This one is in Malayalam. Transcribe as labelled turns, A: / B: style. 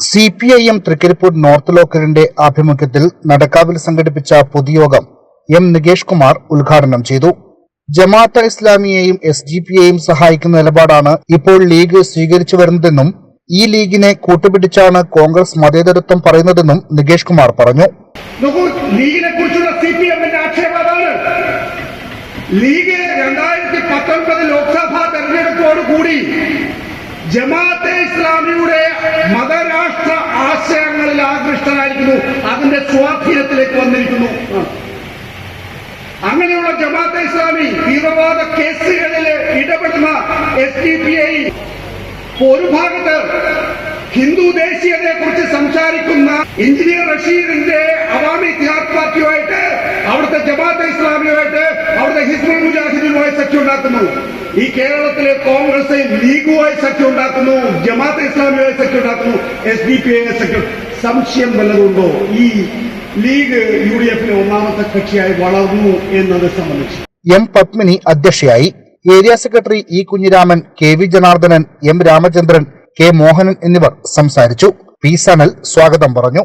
A: C P I M Thrikaripur north ലോക്കലിന്റെ ആഭിമുഖ്യത്തിൽ നടക്കാവിൽ സംഘടിപ്പിച്ച പൊതുയോഗം എം നികേഷ് കുമാർ ഉദ്ഘാടനം ചെയ്തു. ജമാഅത്ത് ഇസ്ലാമിയെയും എസ് ഡി പിയെയും സഹായിക്കുന്ന നിലപാടാണ് ഇപ്പോൾ ലീഗ് സ്വീകരിച്ചു വരുന്നതെന്നും ഈ ലീഗിനെ കൂട്ടുപിടിച്ചാണ് കോൺഗ്രസ് മതേതരത്വം പറയുന്നതെന്നും നികേഷ് കുമാർ പറഞ്ഞു.
B: ലീഗിനെ കുറിച്ചുള്ള സി പി എമ്മിന്റെ ആക്ഷേപം ലീഗ് രണ്ടായിരത്തി പത്തൊൻപത് ലോക്സഭാ തെരഞ്ഞെടുപ്പോടുകൂടി ജമാഅത്തെ ഇസ്ലാമിയുടെ മത ആകൃഷ്ടരായിരിക്കുന്നു അതിന്റെ സ്വാധീനത്തിലേക്ക് വന്നിരിക്കുന്നു. അങ്ങനെയുള്ള ജമാഅത്തെ ഇസ്ലാമി തീവ്രവാദ കേസുകളിൽ ഇടപെടുന്ന എസ് ഡി പി ഐ ഒരു ഭാഗത്ത് ഹിന്ദു ദേശീയതയെ കുറിച്ച് സംസാരിക്കുന്ന എഞ്ചിനീയർ റഷീദിന്റെ അവാമി ഇത്തിഹാദ് പാർട്ടിയുമായിട്ട് അവിടുത്തെ ജമാഅത്തെ ഇസ്ലാമിയുമായിട്ട് അവിടുത്തെ ഹിസ്ബുൾ മുജാഹിദിനുമായി സഖ്യം ഉണ്ടാക്കുന്നു. ഈ കേരളത്തിലെ കോൺഗ്രസ് ലീഗുമായി സഖ്യം ഉണ്ടാക്കുന്നു. ജമാഅത്തെ ഇസ്ലാമിയുമായി സഖ്യം ഉണ്ടാക്കുന്നു. എസ് ഡി പി ഐ സഖ്യം സംശയം വല്ലതുണ്ടോ? ഈ ലീഗ് യു ഡി എഫിന് ഒന്നാമത്തെ കക്ഷിയായി വളർന്നു എന്നത് സംബന്ധിച്ച്.
A: എം പത്മിനി അധ്യക്ഷയായി. Area secretary E Kunhiraman K V Janardhanan M Ramachandran K Mohanan എന്നിവർ സംസാരിച്ചു. പി സനൽ സ്വാഗതം പറഞ്ഞു.